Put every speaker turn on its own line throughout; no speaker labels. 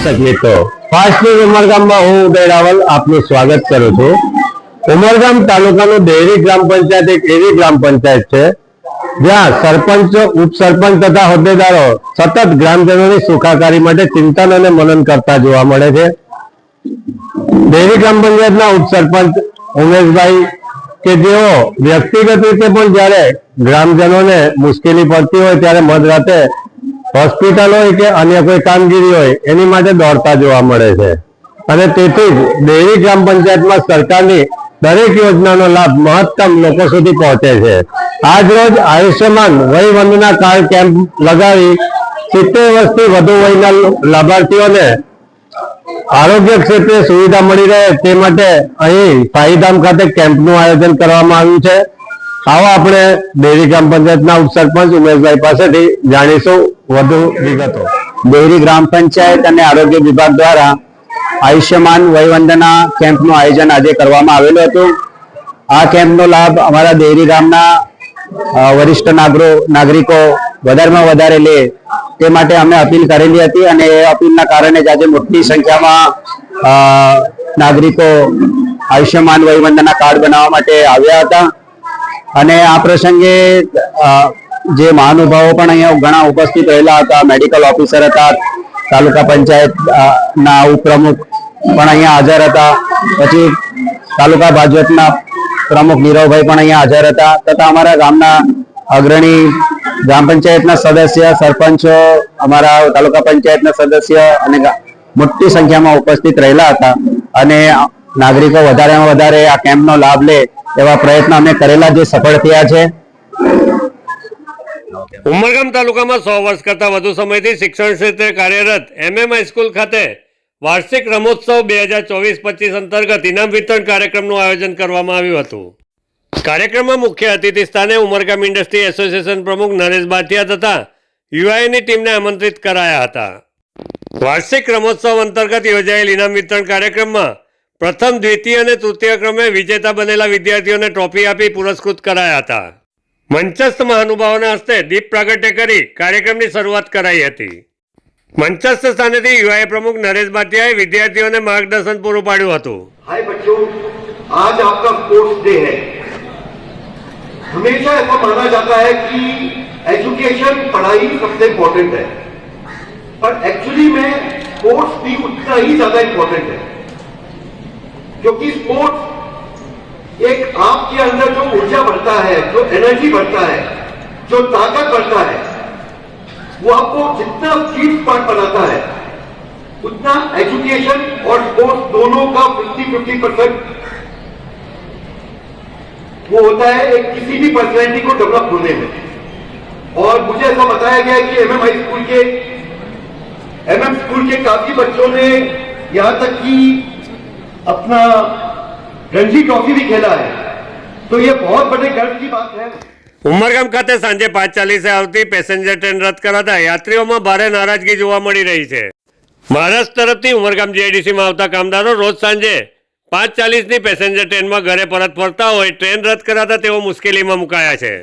દર્શક મિત્રો fast news ઉમરગામમાં હું ઉદય રાવલ આપનું સ્વાગત કરું છું. ઉમરગામ તાલુકાનું દેહરી ગ્રામ પંચાયત એક એવી ગ્રામ પંચાયત છે, જ્યાં સરપંચો, ઉપસરપંચ તથા હોદ્દેદારો સતત ગ્રામજનોની સુખાકારી માટે ચિંતન અને મનન કરતા જોવા મળે છે. દેહરી ગ્રામ પંચાયતના ઉપસરપંચ ઉમેશભાઈ કે જેઓ વ્યક્તિગત રીતે પણ જ્યારે ગ્રામજનોને મુશ્કેલી પડતી હોય ત્યારે મધરાતે હોસ્પિટલ હોય કે અન્ય કોઈ કામગીરી હોય, એની માટે દોડતા જોવા મળે છે. અને તેથી જ દેહરી ગ્રામ પંચાયતમાં સરકારની દરેક યોજનાનો લાભ મહત્તમ લોકો સુધી પહોંચે છે. આજ રોજ આયુષ્યમાન વય વંદના કાર્ડ કેમ્પ લગાવી સિત્તેર વર્ષથી વધુ વયના લાભાર્થીઓને આરોગ્ય ક્ષેત્રે સુવિધા મળી રહે તે માટે અહીં સાઈધામ ખાતે કેમ્પનું આયોજન કરવામાં આવ્યું છે. આવો આપણે ડેરી ગ્રામ પંચાયતના ઉપસરપંચ ઉમેશભાઈ પાસેથી જાણીશું વધુ વિગતો.
ડેરી ગ્રામ પંચાયત અને આરોગ્ય વિભાગ દ્વારા આયુષ્યમાન વયવંદના કેમ્પનું આયોજન આજે કરવામાં આવેલું હતું. આ કેમ્પનો લાભ અમારા ડેરી ગામના વરિષ્ઠ નાગરો, નાગરિકો વધારેમાં વધારે લે તે માટે અમે અપીલ કરેલી હતી અને એ અપીલના કારણે જ આજે મોટી સંખ્યામાં નાગરિકો આયુષ્યમાન વયવંદના કાર્ડ બનાવવા માટે આવ્યા હતા. અને આ પ્રસંગે જે મહાનુભાવો પણ અહીંયા ઘણા ઉપસ્થિત રહેલા હતા મેડિકલ ઓફિસર હતા, તાલુકા પંચાયત ના ઉપપ્રમુખ પણ અહીંયા હાજર હતા. પછી તાલુકા ભાજપના પ્રમુખ નીરવભાઈ પણ અહીંયા હાજર હતા. તથા અમારા ગામના અગ્રણી ગ્રામ પંચાયતના સદસ્ય, સરપંચો, અમારા તાલુકા પંચાયતના સદસ્ય અને મોટી સંખ્યામાં ઉપસ્થિત રહેલા હતા. અને નાગરિકો વધારેમાં વધારે આ કેમ્પનો લાભ લે એવા પ્રયત્ન અમે કરેલા જે સફળ થયા છે.
ઉમરગામ તાલુકામાં સો વર્ષ કરતા વધુ સમયથી શિક્ષણ ક્ષેત્રે કાર્યરત એમએમ હાઈસ્કૂલ ખાતે વાર્ષિક રમોત્સવ બે હજાર ચોવીસ પચીસ અંતર્ગત ઇનામ વિતરણ કાર્યક્રમનું આયોજન કરવામાં આવ્યું હતું. કાર્યક્રમમાં મુખ્ય અતિથિ સ્થાને ઉમરગામ ઇન્ડસ્ટ્રી એસોસિએશન પ્રમુખ નરેશ બાઠિયા તથા યુઆઈની ટીમને આમંત્રિત કરાયા હતા. વાર્ષિક રમોત્સવ અંતર્ગત યોજાયેલ ઇનામ વિતરણ કાર્યક્રમમાં પ્રથમ દ્વિતીય અને તૃતીય ક્રમે વિજેતા બનેલા વિદ્યાર્થીઓને ટ્રોફી આપી પુરસ્કૃત કરાયા હતા મંચસ્થ મહાનુભાવોના હસ્તે દીપ પ્રાગટ્ય કરી કાર્યક્રમની શરૂઆત કરાઈ હતી મંચસ્થ સ્થાનેથી યુઆઈ પ્રમુખ નરેશ બાટિયાએ વિદ્યાર્થીઓને માર્ગદર્શન પૂરું પાડ્યું હતું
हाय बच्चों आज आपका स्पोर्ट्स डे है हमेशा ऐसा माना जाता है कि एजुकेशन पढ़ाई सबसे इम्पोर्टेंट है पर एक्चुअली में स्पोर्ट्स भी उतना ही ज्यादा इम्पोर्टेंट है क्योंकि स्पोर्ट्स एक आपके अंदर जो ऊर्जा बढ़ता है, जो एनर्जी बढ़ता है, जो ताकत बढ़ता है, वो आपको जितना स्किल स्मार्ट बनाता है, उतना एजुकेशन और स्पोर्ट्स दोनों का 50 50 परसेंट वो होता है एक किसी भी पर्सनैलिटी को डेवलप होने में। और मुझे ऐसा बताया गया कि एमएम हाई स्कूल के एमएम स्कूल के काफ़ी बच्चों ने यहाँ तक कि अपना रणजी ट्रॉफी भी खेला है तो ये बहुत बड़े गर्व की बात है
ઉમરગામ ખાતે સાંજે પાંચ ચાલીસે આવતી પેસેન્જર ટ્રેન રદ કરાતા યાત્રીઓમાં ભારે નારાજગી જોવા મળી રહી છે મહારાષ્ટ્ર તરફથી ઉમરગામ જીઆઈડીસીમાં આવતા કામદારો રોજ સાંજે પાંચ ચાલીસની પેસેન્જર ટ્રેનમાં ઘરે પરત ફરતા હોય ટ્રેન રદ કરાતા તેઓ મુશ્કેલીમાં મુકાયા છે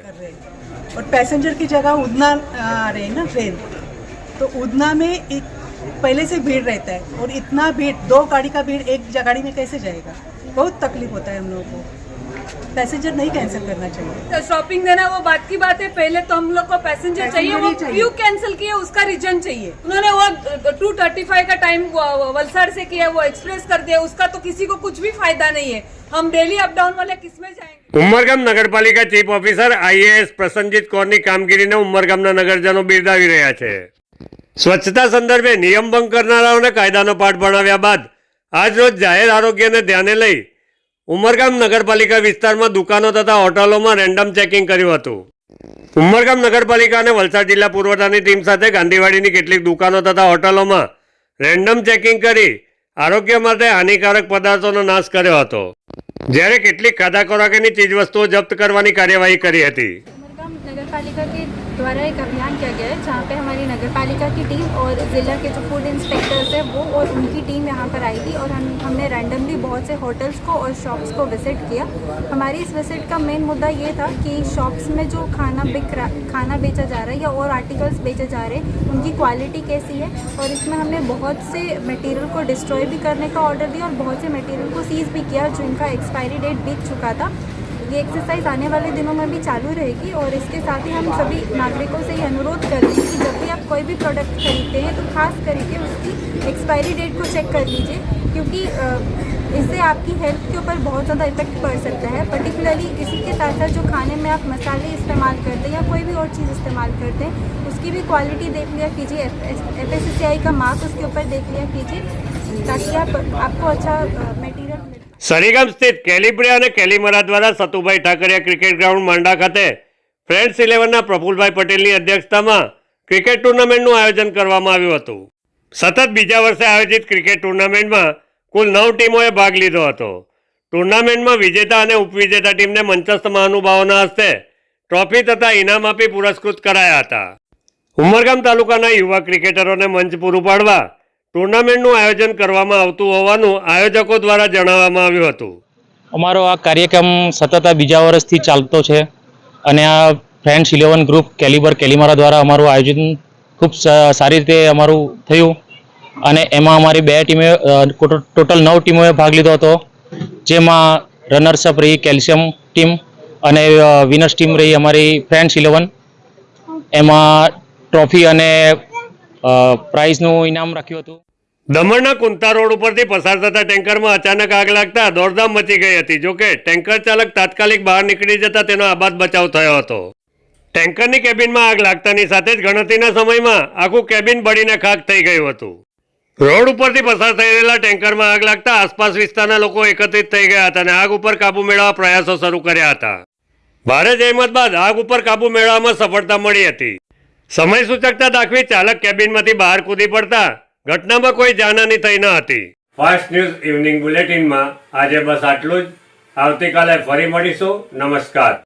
और पैसेंजर की जगह उधना आ रहे हैं ना ट्रेन तो उधना में एक पहले से भीड़ रहता है और इतना भीड़ दो गाड़ी का भीड़ एक जा- गाड़ी में कैसे जाएगा बहुत तकलीफ होता है हम लोगों को पैसेंजर नहीं कैंसिल करना चाहिए
शॉपिंग देना वो बात की बात है पहले तो हम लोग को पैसेंजर
Passenger
चाहिए वो
ही चाहिए।
क्यों कैंसिल किया उसका रीजन चाहिए उन्होंने वो टू थर्टी फाइव का टाइम वलसाड़ से किया वो एक्सप्रेस कर दिया उसका तो किसी को कुछ भी फायदा नहीं है हम डेली अप डाउन वाले किसमें जाएंगे
ઉમરગામ નગરપાલિકા ચીફ ઓફિસર આઈએએસ પ્રસન્નજીત કૌરની કામગીરીને ઉમરગામના નગરજનો બિરદાવી રહ્યા છે સ્વચ્છતા સંદર્ભે નિયમ ભંગ કરનારાઓને કાયદાનો પાઠ ભણાવ્યા બાદ આજરોજ જાહેર આરોગ્યને ધ્યાને લઈ ઉમરગામ નગરપાલિકા વિસ્તારમાં દુકાનો તથા હોટલોમાં રેન્ડમ ચેકિંગ કર્યું હતું. ઉમરગામ નગરપાલિકા અને વલસાડ જિલ્લા પુરવઠાની ટીમ સાથે ગાંધીવાડીની કેટલીક દુકાનો તથા હોટલોમાં રેન્ડમ ચેકિંગ કરી આરોગ્ય માટે હાનિકારક પદાર્થોનો નાશ કર્યો હતો. જ્યારે કેટલીક ખાધા ખોરાકની ચીજવસ્તુઓ જપ્ત કરવાની કાર્યવાહી કરી હતી.
हम नगर पालिका के द्वारा एक अभियान किया गया है, जहाँ पे हमारी नगर पालिका की टीम और ज़िला के जो फ़ूड इंस्पेक्टर्स हैं, वो और उनकी टीम यहाँ पर आई थी और हम, हमने रैंडमली बहुत से होटल्स को और शॉप्स को विज़िट किया। हमारी इस विज़िट का मेन मुद्दा ये था कि शॉप्स में जो खाना बिक रहा, खाना बेचा जा रहा है या और आर्टिकल्स बेचे जा रहे हैं, उनकी क्वालिटी कैसी है? और इसमें हमने बहुत से मटेरियल को डिस्ट्रॉय भी करने का ऑर्डर दिया और बहुत से मटेरियल को सीज भी किया जिनका एक्सपायरी डेट बीत चुका था। ये एक्सरसाइज आने वाले दिनों में भी चालू रहेगी और इसके साथ ही हम सभी नागरिकों से ये अनुरोध कर रहे हैं कि जब भी आप कोई भी प्रोडक्ट खरीदते हैं तो खास करके उसकी एक्सपायरी डेट को चेक कर लीजिए, क्योंकि इससे आपकी हेल्थ के ऊपर बहुत ज़्यादा इफ़ेक्ट पड़ सकता है। पर्टिकुलरली इसी के साथ साथ जो खाने में आप मसाले इस्तेमाल करते हैं या कोई भी और चीज़ इस्तेमाल करते हैं, उसकी भी क्वालिटी देख लिया कीजिए। एफ़ एस का मार्क उसके ऊपर देख लिया कीजिए, ताकि आप, आपको अच्छा मटेरियल मिले।
સરીગામ સ્થિત કેલિબ્રિયા અને કેલિમરા દ્વારા સતુભાઈ ઠાકરિયા ક્રિકેટ ગ્રાઉન્ડ માંડા ખાતે ફ્રેન્ડ્સ ઇલેવનના પ્રફુલભાઈ પટેલની અધ્યક્ષતામાં ક્રિકેટ ટુર્નામેન્ટનું આયોજન કરવામાં આવ્યું હતું. સતત બીજા વર્ષે આયોજિત ક્રિકેટ ટુર્નામેન્ટમાં કુલ નવ ટીમોએ ભાગ લીધો હતો. ટુર્નામેન્ટમાં વિજેતા અને ઉપવિજેતા ટીમને મંચસ્થ મહાનુભાવોના હસ્તે ટ્રોફી તથા ઇનામ આપી પુરસ્કૃત કરાયા હતા. ઉમરગામ તાલુકાના યુવા ક્રિકેટરોને મંચ પૂરું પાડવા ટુર્નામેન્ટનું આયોજન કરવામાં આવતું હોવાનું આયોજકો દ્વારા જણાવવામાં આવ્યું હતું.
અમારો આ કાર્યક્રમ સતત આ બીજા વર્ષથી ચાલતો છે અને આ ફ્રેન્ડ્સ ઇલેવન ગ્રુપ કેલિબર કેલિમારા દ્વારા અમારું આયોજન ખૂબ સારી રીતે અમારું થયું અને એમાં અમારી બે ટીમે ટોટલ નવ ટીમોએ ભાગ લીધો હતો. જેમાં રનર્સઅપ રહી કેલ્શિયમ ટીમ અને વિનર્સ ટીમ રહી અમારી ફ્રેન્ડ્સ ઇલેવન એમાં ટ્રોફી અને પ્રાઇઝનું ઇનામ રાખ્યું હતું.
દમણના કુંતા રોડ ઉપરથી પસાર થતા ટેન્કરમાં અચાનક આગ લાગતા દોડધામ મચી ગઈ હતી. જોકે ટેન્કર ચાલક તાત્કાલિક બહાર નીકળી જતા તેનો આબાદ બચાવ થયો હતો. ટેન્કરની કેબિનમાં આગ લાગતાની સાથે જ ગણતરીના સમયમાં આખું કેબિન બળીને ખાક થઈ ગયું હતું. રોડ ઉપરથી પસાર થઈ રહેલા ટેન્કરમાં આગ લાગતા આસપાસ વિસ્તારના લોકો એકત્રિત થઈ ગયા હતા અને આગ ઉપર કાબુ મેળવવા પ્રયાસો શરૂ કર્યા હતા. ભારે જહેમત બાદ આગ ઉપર કાબુ મેળવવામાં સફળતા મળી હતી. સમય સૂચકતા દાખવી ચાલક કેબિનમાંથી બહાર કૂદી પડતા ઘટનામાં કોઈ જાનહાની થઈ ન હતી. ફાસ્ટ ન્યૂઝ ઇવનિંગ બુલેટિનમાં આજે બસ આટલું જ. આવતીકાલે ફરી મળીશું. નમસ્કાર.